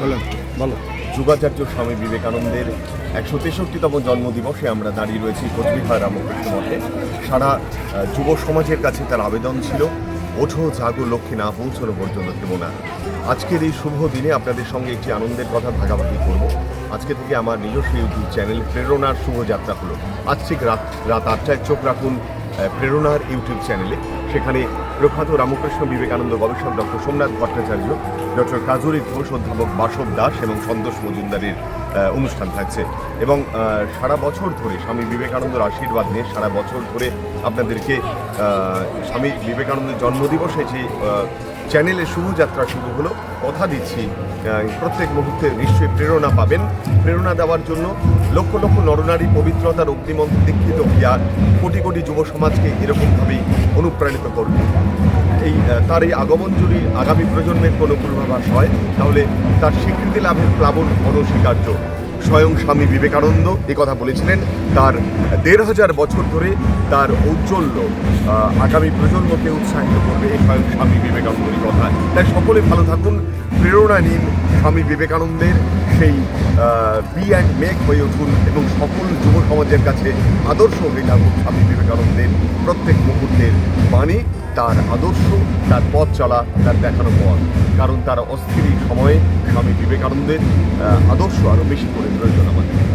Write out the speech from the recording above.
বলো। যুগাচার্য স্বামী বিবেকানন্দের একশো তেষট্টিতম জন্মদিবসে আমরা দাঁড়িয়ে রয়েছি কোচবিহার রামকৃষ্ণ মঠে। সারা যুব সমাজের কাছে তার আবেদন ছিল ওঠো জাগো লক্ষ্মী না পৌঁছানো পর্যন্ত থেমো না। আজকের এই শুভ দিনে আপনাদের সঙ্গে একটি আনন্দের কথা ভাগাভাগি করব। আজকে থেকে আমার নিজস্ব ইউটিউব চ্যানেল প্রেরণার শুভযাত্রা হলো। আজ ঠিক রাত রাত আটটায় চোখ রাখুন প্রেরণার ইউটিউব চ্যানেলে। সেখানে প্রখ্যাত রামকৃষ্ণ বিবেকানন্দ গবেষক ডক্টর সোমনাথ ভট্টাচার্য, ডক্টর কাজুরি ঘোষ, অধ্যাপক বাসব দাস এবং সন্তোষ মজুমদারের অনুষ্ঠান থাকছে। এবং সারা বছর ধরে স্বামী বিবেকানন্দের আশীর্বাদ নিয়ে সারা বছর ধরে আপনাদেরকে স্বামী বিবেকানন্দের জন্মদিবসে যে চ্যানেলে শুভযাত্রা শুরু হলো। কথা দিচ্ছি প্রত্যেক মুহূর্তে নিশ্চয়ই প্রেরণা পাবেন। প্রেরণা দেওয়ার জন্য লক্ষ লক্ষ নরনারী পবিত্রতার অগ্নিমন্ত্র দীক্ষিত হইয়া কোটি কোটি যুব সমাজকে এরকমভাবেই অনুপ্রাণিত করবে। এই তার এই আগমন যদি আগামী প্রজন্মের কোনো পূর্বাভাস হয়, তাহলে তার স্বীকৃতি লাভের প্লাবন অনস্বীকার্য স্বয়ং স্বামী বিবেকানন্দ এ কথা বলেছিলেন, তার দেড় হাজার বছর ধরে তার ঔজ্জ্বল্য আগামী প্রজন্মকে উৎসাহিত করবে স্বয়ং স্বামী বিবেকানন্দের কথা। তাই সকলে ভালো থাকুন, প্রেরণা নিন স্বামী বিবেকানন্দের সেই বি অ্যান্ড মেক হয়ে উঠুন এবং সকল যুব সমাজের কাছে আদর্শ হয়ে থাকুন স্বামী বিবেকানন্দের প্রত্যেক মুহূর্তের বাণী, তার আদর্শ, তার পথ চলা, তার দেখানো পথ। কারণ তার অস্থির সময়ে স্বামী বিবেকানন্দের আদর্শ আরও বেশি করে প্রয়োজন আমাদের।